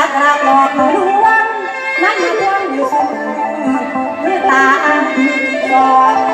รักรักหลอกลวงนั้นมาทวงอยู่เสมอคือตาสอด